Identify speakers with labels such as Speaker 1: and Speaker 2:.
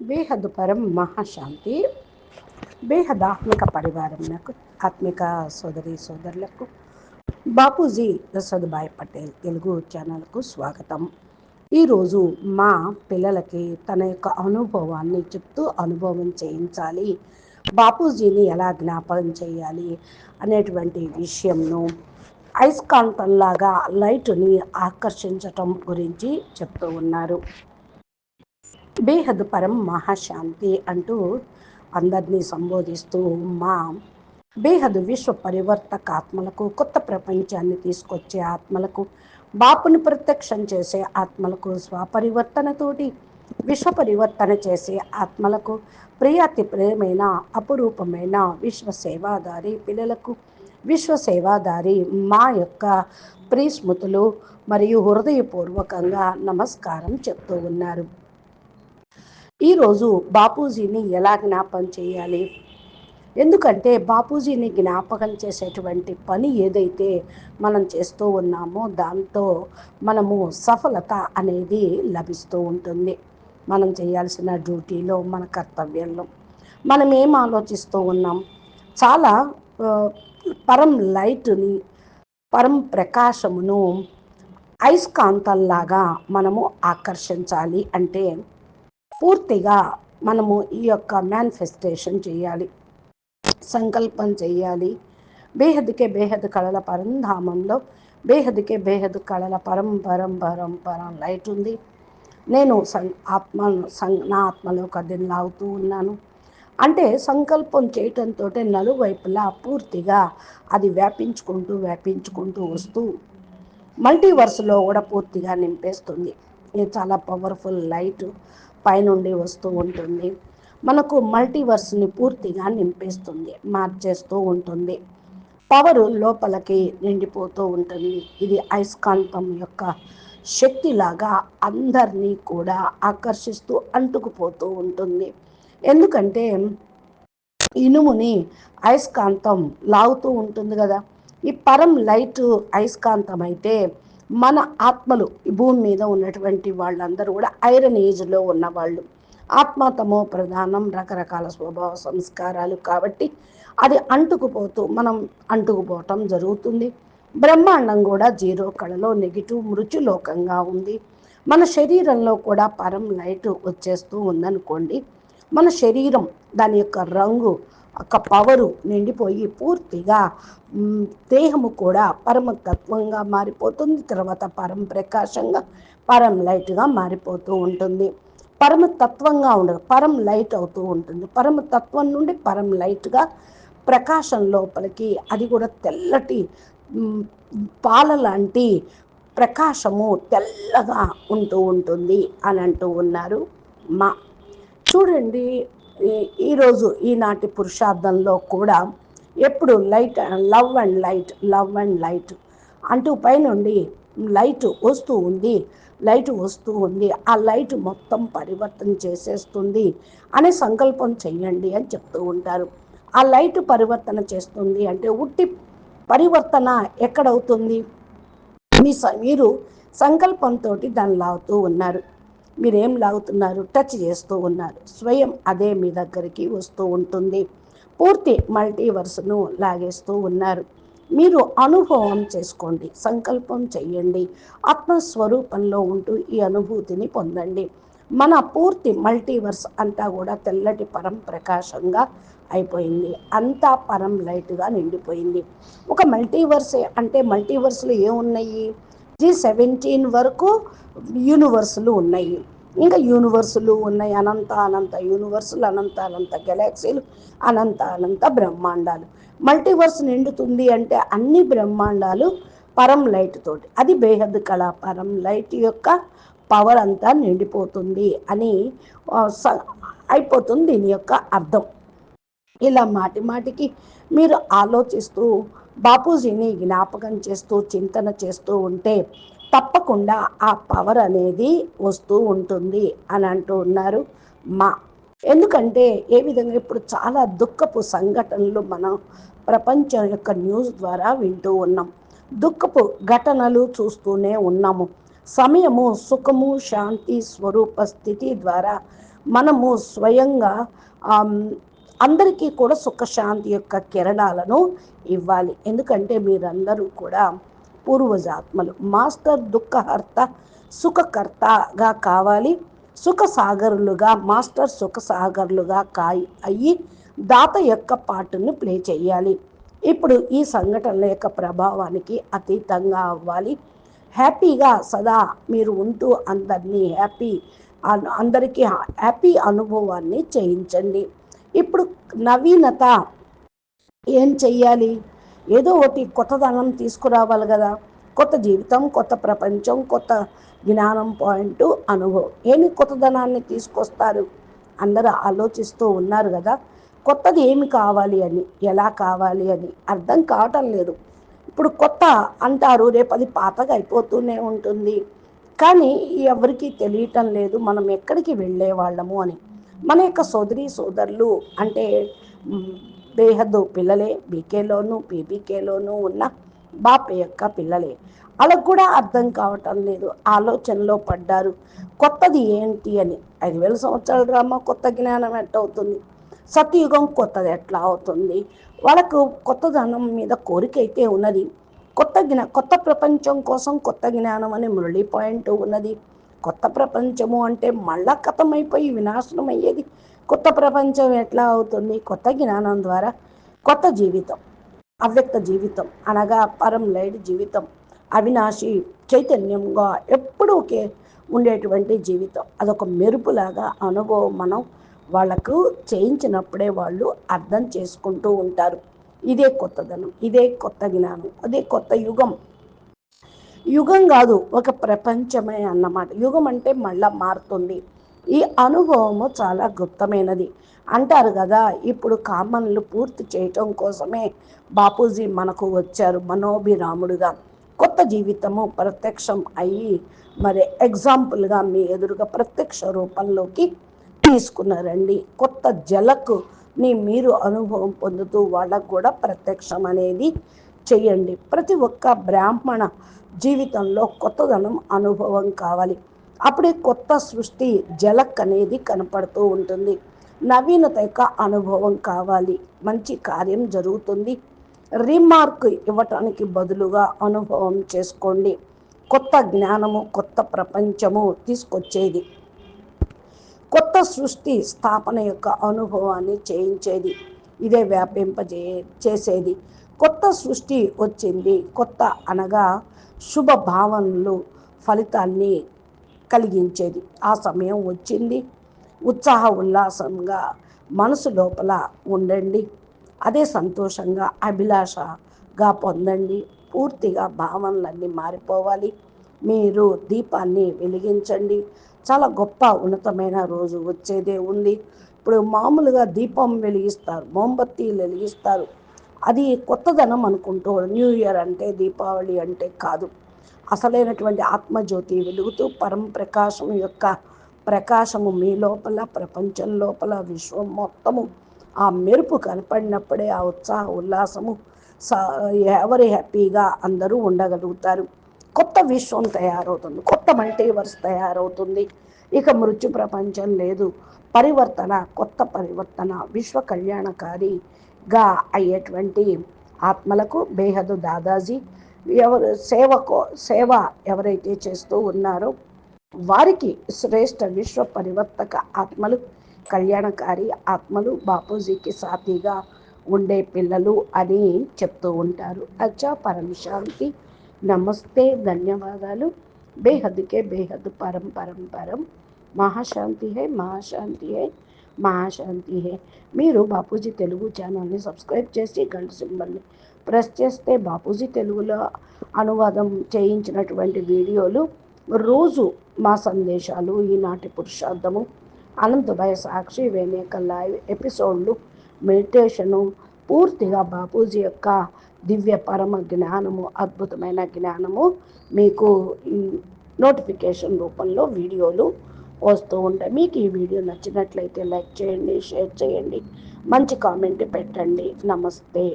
Speaker 1: బేహద్ పరం మహాశాంతి. బేహద్ ఆత్మిక పరివారంకు ఆత్మిక సోదరి సోదరులకు బాపూజీ యశోద్భాయ్ పటేల్ తెలుగు ఛానల్కు స్వాగతం. ఈరోజు మా పిల్లలకి తన యొక్క అనుభవాన్ని చెప్తూ అనుభవం చేయించాలి. బాపూజీని ఎలా జ్ఞాపకం చేయాలి అనేటువంటి విషయంను అయస్కాంతంలాగా లైట్ని ఆకర్షించటం గురించి చెప్తూ ఉన్నారు. బేహద్ పరం మహాశాంతి అంటూ అందరినీ సంబోధిస్తూ మా బేహద్ విశ్వ పరివర్తక ఆత్మలకు కొత్త ప్రపంచాన్ని తీసుకొచ్చే ఆత్మలకు బాపును ప్రత్యక్షం చేసే ఆత్మలకు స్వపరివర్తనతోటి విశ్వ పరివర్తన చేసే ఆత్మలకు ప్రియాతి ప్రియమైన అపురూపమైన విశ్వ సేవాదారి పిల్లలకు విశ్వ సేవాదారి మా యొక్క ప్రిస్మృతులు మరియు హృదయపూర్వకంగా నమస్కారం చెప్తూ ఉన్నారు. ఈరోజు బాపూజీని ఎలా జ్ఞాపకం చేయాలి? ఎందుకంటే బాపూజీని జ్ఞాపకం చేసేటువంటి పని ఏదైతే మనం చేస్తూ ఉన్నామో దాంతో మనము సఫలత అనేది లభిస్తూ ఉంటుంది. మనం చేయాల్సిన డ్యూటీలో మన కర్తవ్యంలో మనం ఏం ఆలోచిస్తూ ఉన్నాం? చాలా పరం లైట్ని పరం ప్రకాశమును అయస్కాంతంలాగా మనము ఆకర్షించాలి అంటే పూర్తిగా మనము ఈ యొక్క మేనిఫెస్టేషన్ చేయాలి. సంకల్పం చేయాలి. బేహద్కే బేహద్ కళల పరంధామంలో బేహద్కే బేహద్ కళల పరంపరం పరంపరం లైట్ ఉంది. నేను సం ఆత్మ సం నా ఆత్మలో కదిని లాగుతూ ఉన్నాను. అంటే సంకల్పం చేయటంతో నలువైపులా పూర్తిగా అది వ్యాపించుకుంటూ వ్యాపించుకుంటూ వస్తూ మల్టీవర్స్లో కూడా పూర్తిగా నింపేస్తుంది. ఇది చాలా పవర్ఫుల్ లైట్ పైనుండి వస్తూ ఉంటుంది. మనకు మల్టీవర్స్ని పూర్తిగా నింపేస్తుంది మార్చేస్తూ ఉంటుంది. పవర్ లోపలికి నిండిపోతూ ఉంటుంది. ఇది అయస్కాంతం యొక్క శక్తిలాగా అందరినీ కూడా ఆకర్షిస్తూ అంటుకుపోతూ ఉంటుంది. ఎందుకంటే ఇనుముని అయస్కాంతం లాగుతూ ఉంటుంది కదా. ఈ పరం లైట్ అయస్కాంతం అయితే మన ఆత్మలు ఈ భూమి మీద ఉన్నటువంటి వాళ్ళందరూ కూడా ఐరన్ ఏజ్లో ఉన్నవాళ్ళు. ఆత్మతమో ప్రధానం రకరకాల స్వభావ సంస్కారాలు కాబట్టి అది అంటుకుపోతూ మనం అంటుకుపోవటం జరుగుతుంది. బ్రహ్మాండం కూడా జీరో కళలో నెగిటివ్ మృత్యులోకంగా ఉంది. మన శరీరంలో కూడా పరం లైట్ వచ్చేస్తూ ఉందనుకోండి. మన శరీరం దాని యొక్క రంగు ఒక పవరు నిండిపోయి పూర్తిగా దేహము కూడా పరమతత్వంగా మారిపోతుంది. తర్వాత పరం ప్రకాశంగా పరం లైట్గా మారిపోతూ ఉంటుంది. పరమతత్వంగా ఉండదు పరం లైట్ అవుతూ ఉంటుంది. పరమతత్వం నుండి పరం లైట్గా ప్రకాశం లోపలికి అది కూడా తెల్లటి పాల లాంటి ప్రకాశము తెల్లగా ఉంటూ ఉంటుంది అని అంటూ ఉన్నారు మా. చూడండి ఈరోజు ఈనాటి పురుషార్థంలో కూడా ఎప్పుడు light love and light love and light అంటూ పైనుండి లైట్ వస్తూ ఉంది లైట్ వస్తూ ఉంది. ఆ లైట్ మొత్తం పరివర్తన చేసేస్తుంది అనే సంకల్పం చెయ్యండి అని చెప్తూ ఉంటారు. ఆ లైట్ పరివర్తన చేస్తుంది అంటే ఉట్టి పరివర్తన ఎక్కడవుతుంది? మీ మీరు సంకల్పంతో దానిలా అవుతూ ఉన్నారు. మీరేం లాగుతున్నారు? టచ్ చేస్తూ ఉన్నారు. స్వయం అదే మీ దగ్గరికి వస్తూ ఉంటుంది. పూర్తి మల్టీవర్స్ను లాగేస్తూ ఉన్నారు. మీరు అనుభవం చేసుకోండి. సంకల్పం చెయ్యండి. ఆత్మస్వరూపంలో ఉంటూ ఈ అనుభూతిని పొందండి. మన పూర్తి మల్టీవర్స్ అంతా కూడా తెల్లటి పరం ప్రకాశంగా అయిపోయింది. అంతా పరం లైట్గా నిండిపోయింది. ఒక మల్టీవర్సే అంటే మల్టీవర్స్లో ఏమున్నాయి? జీ సెవెంటీన్ వరకు యూనివర్సులు ఉన్నాయి. ఇంకా యూనివర్సులు ఉన్నాయి. అనంత అనంత యూనివర్సులు అనంత అనంత గెలాక్సీలు అనంత అనంత బ్రహ్మాండాలు. మల్టీవర్స్ నిండుతుంది అంటే అన్ని బ్రహ్మాండాలు పరం లైట్ తోటి. అది బేహద్ కళ. పరం లైట్ యొక్క పవర్ అంతా నిండిపోతుంది అని అయిపోతుంది దీని యొక్క అర్థం. ఇలా మాటి మాటికి మీరు ఆలోచిస్తూ బాపూజీని జ్ఞాపకం చేస్తూ చింతన చేస్తూ ఉంటే తప్పకుండా ఆ పవర్ అనేది వస్తూ ఉంటుంది అని అంటూ ఉన్నారు మా. ఎందుకంటే ఏ విధంగా ఇప్పుడు చాలా దుఃఖపు సంఘటనలు మనం ప్రపంచం యొక్క న్యూస్ ద్వారా వింటూ ఉన్నాం. దుఃఖపు ఘటనలు చూస్తూనే ఉన్నాము. సమయము సుఖము శాంతి స్వరూప స్థితి ద్వారా మనము స్వయంగా అందరికీ కూడా సుఖశాంతి యొక్క కిరణాలను ఇవ్వాలి. ఎందుకంటే మీరందరూ కూడా పూర్వజాత్మలు. మాస్టర్ దుఃఖహర్త సుఖకర్తగా కావాలి. సుఖ సాగరులుగా మాస్టర్ సుఖ సాగరులుగా కాయి అయ్యి దాత యొక్క పాటను ప్లే చేయాలి ఇప్పుడు ఈ సంఘటనల యొక్క ప్రభావానికి అతీతంగా అవ్వాలి. హ్యాపీగా సదా మీరు ఉంటూ అందరినీ హ్యాపీ అందరికీ హ్యాపీ అనుభవాన్ని చేయించండి. ఇప్పుడు నవీనత ఏం చెయ్యాలి? ఏదో ఒకటి కొత్తదనం తీసుకురావాలి కదా. కొత్త జీవితం కొత్త ప్రపంచం కొత్త జ్ఞానం పాయింట్ అనుభవం. ఏమి కొత్తదనాన్ని తీసుకొస్తారు? అందరూ ఆలోచిస్తూ ఉన్నారు కదా. కొత్తది ఏమి కావాలి అని ఎలా కావాలి అని అర్థం కావటం లేదు. ఇప్పుడు కొత్త అంటారు రేపు అది పాతగా అయిపోతూనే ఉంటుంది. కానీ ఎవరికీ తెలియటం లేదు. మనం ఎక్కడికి వెళ్ళే వాళ్ళము అని. మన యొక్క సోదరి సోదరులు అంటే బేహద్దు పిల్లలే బీకేలోను పీబీకేలోను ఉన్న బాప యొక్క పిల్లలే. వాళ్ళకు కూడా అర్థం కావటం లేదు ఆలోచనలో పడ్డారు. కొత్తది ఏంటి అని. ఐదు వేల సంవత్సరాల డ్రామా కొత్త జ్ఞానం ఎట్టవుతుంది? సతయుగం కొత్తది ఎట్లా అవుతుంది? వాళ్ళకు కొత్తదనం మీద కోరిక అయితే ఉన్నది. కొత్త జ్ఞా కొత్త ప్రపంచం కోసం కొత్త జ్ఞానం అనే మురళీ పాయింట్ ఉన్నది. కొత్త ప్రపంచము అంటే మళ్ళా కథమైపోయి వినాశనం అయ్యేది. కొత్త ప్రపంచం ఎట్లా అవుతుంది? కొత్త జ్ఞానం ద్వారా కొత్త జీవితం అవ్యక్త జీవితం అనగా పరం లైడ్ జీవితం అవినాశి చైతన్యంగా ఎప్పుడూ ఉండేటువంటి జీవితం. అదొక మెరుపులాగా అనుభవం మనం వాళ్ళకు చేయించినప్పుడే వాళ్ళు అర్థం చేసుకుంటూ ఉంటారు. ఇదే కొత్తదనం ఇదే కొత్త జ్ఞానం అదే కొత్త యుగం. యుగం కాదు ఒక ప్రపంచమే అన్నమాట. యుగం అంటే మళ్ళా మారుతుంది. ఈ అనుభవము చాలా గుప్తమైనది. అంటారు కదా ఇప్పుడు కామన్లు పూర్తి చేయటం కోసమే బాపూజీ మనకు వచ్చారు మనోభిరాముడుగా. కొత్త జీవితము ప్రత్యక్షం అయ్యి మరి ఎగ్జాంపుల్గా మీ ఎదురుగా ప్రత్యక్ష రూపంలోకి తీసుకున్నారండి కొత్త జలకు ని మీరు అనుభవం పొందుతూ వాళ్ళకు కూడా ప్రత్యక్షం అనేది చేయండి. ప్రతి ఒక్క బ్రాహ్మణ జీవితంలో కొత్తదనం అనుభవం కావాలి. అప్పుడే కొత్త సృష్టి జలక్ అనేది కనపడుతూ ఉంటుంది. నవీనత యొక్క అనుభవం కావాలి. మంచి కార్యం జరుగుతుంది. రిమార్క్ ఇవ్వటానికి బదులుగా అనుభవం చేసుకోండి. కొత్త జ్ఞానము కొత్త ప్రపంచము తీసుకొచ్చేది. కొత్త సృష్టి స్థాపన యొక్క అనుభవాన్ని చేయించేది. ఇదే వ్యాపింపజే చేసేది. కొత్త సృష్టి వచ్చింది. కొత్త అనగా శుభ భావనలు ఫలితాన్ని కలిగించేది. ఆ సమయం వచ్చింది. ఉత్సాహ ఉల్లాసంగా మనసు లోపల ఉండండి. అదే సంతోషంగా అభిలాషగా పొందండి. పూర్తిగా భావనలన్నీ మారిపోవాలి. మీరు దీపాన్ని వెలిగించండి. చాలా గొప్ప ఉన్నతమైన రోజు వచ్చేదే ఉంది ఇప్పుడు మామూలుగా దీపం వెలిగిస్తారు. మోంబత్తి వెలిగిస్తారు. అది కొత్తదనం అనుకుంటూ న్యూ ఇయర్ అంటే దీపావళి అంటే కాదు. అసలైనటువంటి ఆత్మజ్యోతి వెలుగుతూ పరం ప్రకాశం యొక్క ప్రకాశము మీ లోపల ప్రపంచం లోపల విశ్వం మొత్తము ఆ మెరుపు కనపడినప్పుడే ఆ ఉత్సాహ ఉల్లాసము ఎవరి హ్యాపీగా అందరూ ఉండగలుగుతారు. కొత్త విశ్వం తయారవుతుంది కొత్త మల్టీవర్స్ తయారవుతుంది. ఇక మృత్యు ప్రపంచం లేదు. పరివర్తన కొత్త పరివర్తన విశ్వ కళ్యాణకారి గా అయ్యేటువంటి ఆత్మలకు బేహదు దాదాజీ. ఎవరు సేవకో సేవ ఎవరైతే చేస్తూ ఉన్నారో వారికి శ్రేష్ఠ విశ్వ పరివర్తక ఆత్మలు కళ్యాణకారి ఆత్మలు బాపూజీకి సాతిగా ఉండే పిల్లలు అని చెప్తూ ఉంటారు. అచ్చా పరమశాంతి. నమస్తే ధన్యవాదాలు. బేహద్కే బేహద్ పరం పరం పరం. మహాశాంతి హే మహాశాంతి హే. మహాశాంతి హే. మీరు బాపూజీ తెలుగు ఛానల్ని సబ్స్క్రైబ్ చేసి గంట సింబల్ని ప్రెస్ చేస్తే బాపూజీ తెలుగులో అనువాదం చేయించినటువంటి వీడియోలు రోజు మా సందేశాలు ఈనాటి పురుషార్థము అనంతభయ సాక్షి వేణేకల్ లైవ్ ఎపిసోడ్లు మెడిటేషను పూర్తిగా బాపూజీ యొక్క దివ్య పరమ జ్ఞానము అద్భుతమైన జ్ఞానము మీకు నోటిఫికేషన్ రూపంలో వీడియోలు వస్తూ ఉంటాయి. మీకు ఈ వీడియో నచ్చినట్లయితే లైక్ చేయండి షేర్ చేయండి మంచి కామెంట్ పెట్టండి. నమస్తే.